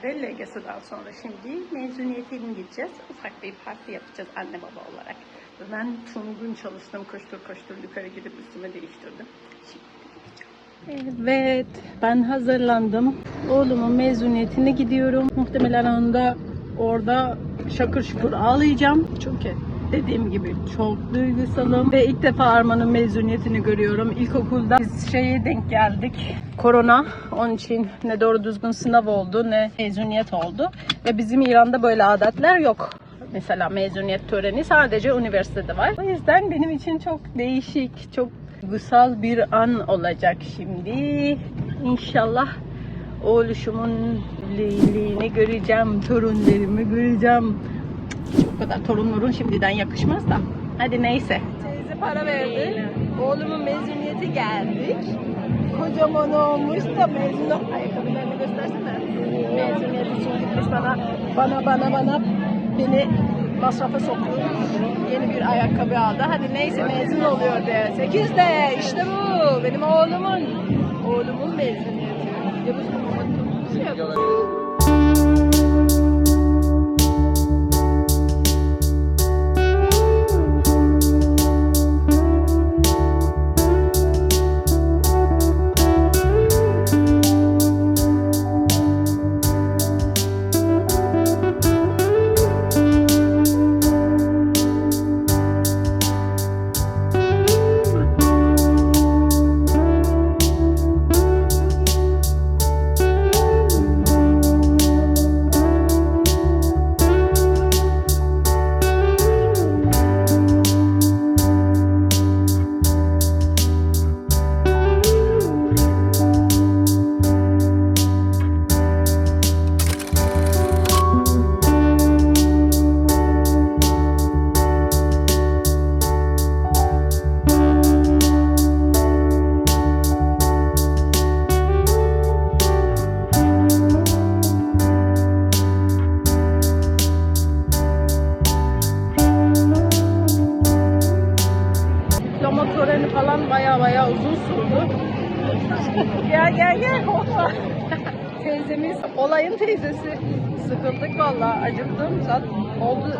geldi. LGS'den sonra şimdi mezuniyetine gideceğiz. Ufak bir parti yapacağız anne baba olarak. Ben tüm gün çalıştım. Koştur koştur yukarı gidip üstüme değiştirdim. Evet, ben hazırlandım. Oğlumun mezuniyetine gidiyorum. Muhtemelen onda orada şakır şukur ağlayacağım. Çünkü dediğim gibi çok duygusalım ve ilk defa Arman'ın mezuniyetini görüyorum. İlkokulda biz şeye denk geldik. Korona. Onun için ne doğru düzgün sınav oldu ne mezuniyet oldu. Ve bizim İran'da böyle adetler yok. Mesela mezuniyet töreni sadece üniversitede var. O yüzden benim için çok değişik, çok duygusal bir an olacak şimdi. İnşallah oğluşumun evliliğini göreceğim, torunlarımı göreceğim. O kadar torunların şimdiden yakışmaz da. Hadi neyse. Teyze para verdi. Oğlumun mezuniyeti geldik. Kocaman olmuş da mezun ayakkabılarını göstersene. Mezuniyet için gitmiş bana bana bana bana beni masrafa soktu. Yeni bir ayakkabı aldı. Hadi neyse mezun oluyor de. Sekizde işte bu. Benim oğlumun. Oğlumun mezuniyeti. Ya bu şey baya baya uzun sürdü. gel gel gel. Teyzemiz, olayın teyzesi. Sıkıldık valla, acıktım. Saat oldu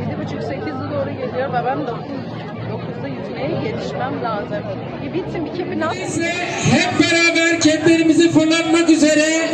yedi buçuk sekize doğru geliyor ve ben dokuz, dokuzda yüzmeye yetişmem lazım. Bir bitsin, bir kepin at. Hep beraber keplerimizi fırlatmak üzere geri sayıyoruz. 10,